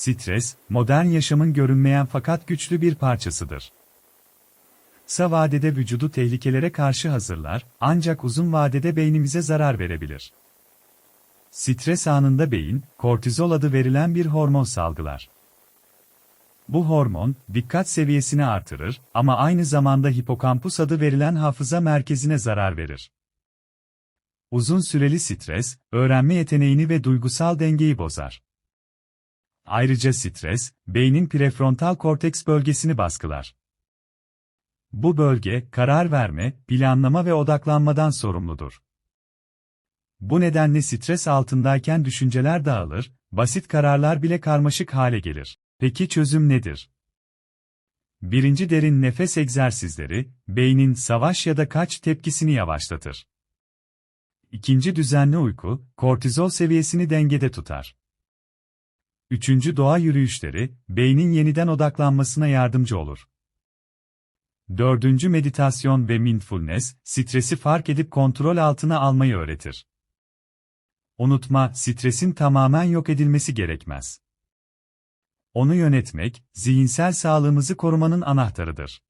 Stres, modern yaşamın görünmeyen fakat güçlü bir parçasıdır. Kısa vadede vücudu tehlikelere karşı hazırlar, ancak uzun vadede beynimize zarar verebilir. Stres anında beyin, kortizol adı verilen bir hormon salgılar. Bu hormon, dikkat seviyesini artırır ama aynı zamanda hipokampus adı verilen hafıza merkezine zarar verir. Uzun süreli stres, öğrenme yeteneğini ve duygusal dengeyi bozar. Ayrıca stres, beynin prefrontal korteks bölgesini baskılar. Bu bölge, karar verme, planlama ve odaklanmadan sorumludur. Bu nedenle stres altındayken düşünceler dağılır, basit kararlar bile karmaşık hale gelir. Peki çözüm nedir? Birinci derin nefes egzersizleri, beynin savaş ya da kaç tepkisini yavaşlatır. İkinci düzenli uyku, kortizol seviyesini dengede tutar. Üçüncü doğa yürüyüşleri, beynin yeniden odaklanmasına yardımcı olur. Dördüncü meditasyon ve mindfulness, stresi fark edip kontrol altına almayı öğretir. Unutma, stresin tamamen yok edilmesi gerekmez. Onu yönetmek, zihinsel sağlığımızı korumanın anahtarıdır.